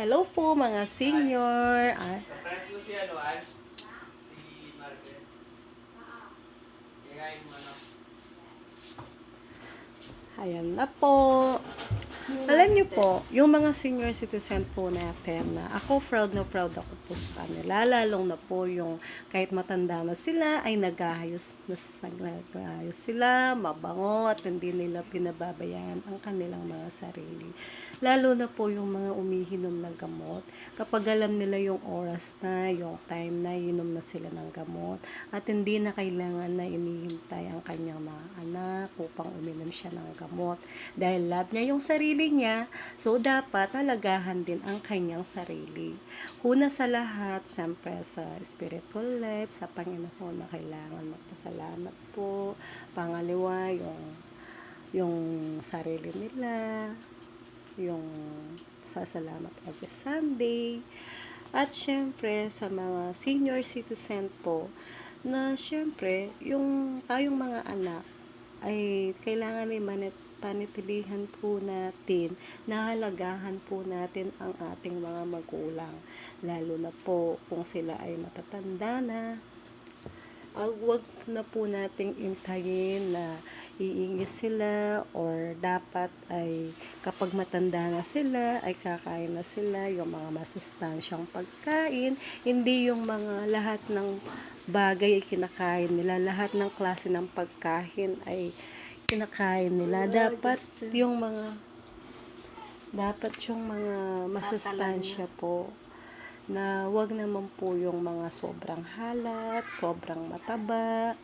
Hello po mga senior. Ah, ano, ayan na po. Alam niyo po, yung mga senior citizen po natin na ako proud na proud ako po sa kanila. Lalong na po yung kahit matanda na sila ay nag-aayos, nas- nag-aayos sila, mabango at hindi nila pinababayaan ang kanilang mga sarili. Lalo na po yung mga umihinom ng gamot. Kapag alam nila yung oras na, yung time na, inom na sila ng gamot. At hindi na kailangan na inihintay ang kanyang mga anak upang uminom siya ng gamot. Dahil love niya yung sarili niya, so dapat alagahan din ang kanyang sarili. Una sa lahat, syempre sa spiritual life, sa Panginoon na kailangan magpasalamat po. Pangalawa, yung yung sarili nila, yung sasalamat every Sunday. At syempre, sa mga senior citizen po, na syempre, yung tayong mga anak, ay kailangan ay manit panitilihan po natin, nahalagahan po natin ang ating mga magulang. Lalo na po kung sila ay matatanda na, ang wag na po nating intayin na iingis sila or dapat ay kapag matanda na sila ay kakain na sila yung mga masustansyang pagkain hindi yung mga lahat ng bagay ay kinakain nila lahat ng klase ng pagkain ay kinakain nila. Dapat yung mga dapat yung mga masustansya po na wag naman po yung mga sobrang halat, sobrang mataba,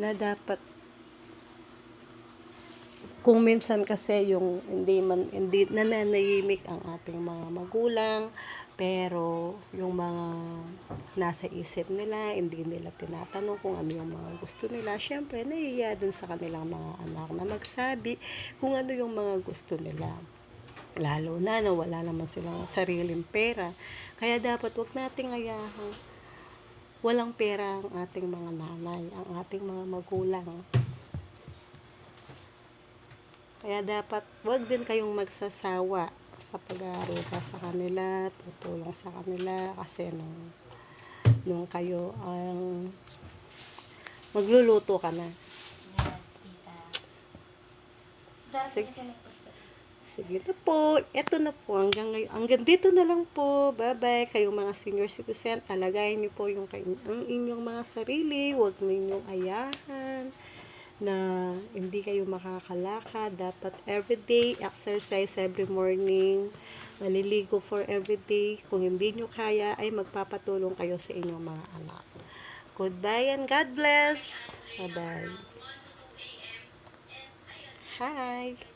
na dapat kung minsan kasi yung hindi man hindi nananahimik ang ating mga magulang pero yung mga nasa isip nila hindi nila tinatanong kung ano yung mga gusto nila. Syempre nahiya dun sa kanilang mga anak na magsabi kung ano yung mga gusto nila. Lalo na na wala naman silang sariling pera. Kaya dapat wag nating ayahan walang pera ang ating mga nanay ang ating mga magulang. Kaya dapat wag din kayong magsasawa sa pag-aaruga sa kanila, tutulong sa kanila kasi nung nung kayo ang magluluto ka na. Sige. Sige na po. Ito na po. Hanggang, ngayon, hanggang dito na lang po. Bye-bye. Kayong mga senior citizen, alagayin niyo po yung, ang inyong mga sarili. Huwag ninyong ayahan na hindi kayo makakalakad. Dapat everyday exercise every morning. Maliligo for everyday. Kung hindi nyo kaya, ay magpapatulong kayo sa inyong mga anak. Goodbye and God bless. Bye-bye. Hi.